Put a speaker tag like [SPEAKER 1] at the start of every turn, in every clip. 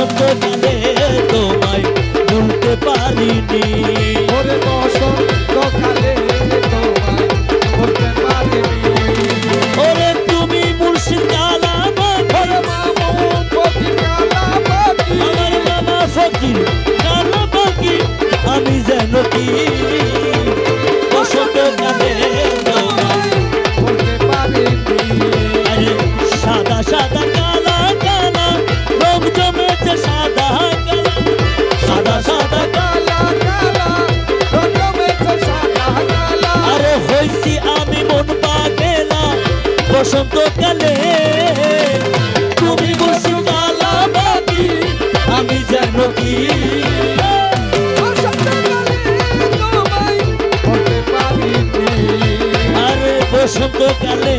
[SPEAKER 1] ছন্দ গানে তোমায় ভুলতে পারিনি। বসন্তকালে তুমি বসুমালা বাকি আমি কি? বসন্তকালে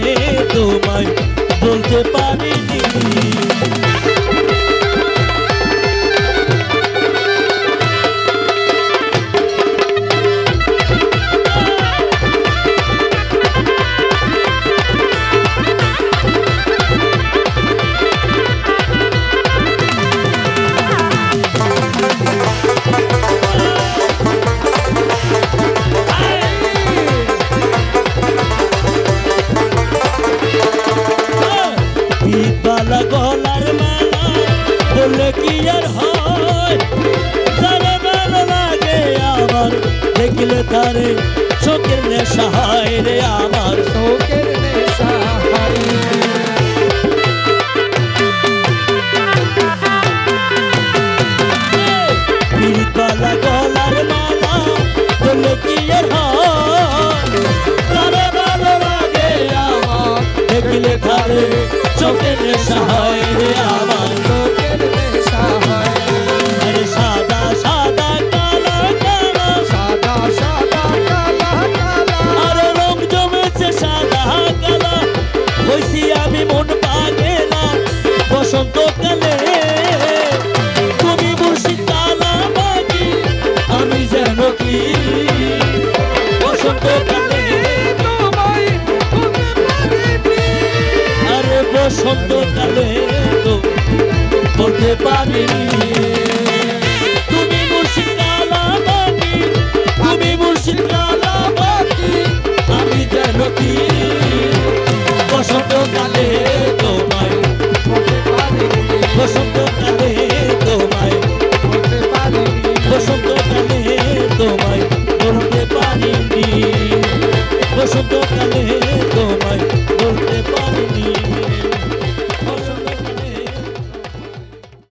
[SPEAKER 1] তোমায় বলতে পারিনি। আমার দেখলে তারে চোখের নেশা হয় রে আমার। বিদ্যালা গলার মালা বললে কি আর হয় ভালো লাগে আমার? দেখলে তারে চোখের নেশা রে হইছি আমি মন পাগেলা। বসন্তকালে তুমি মুর্শিদ তালা বাকি আমি যেন কি? বসন্তকালে আরে বসন্তকালে তো করতে পারিনি।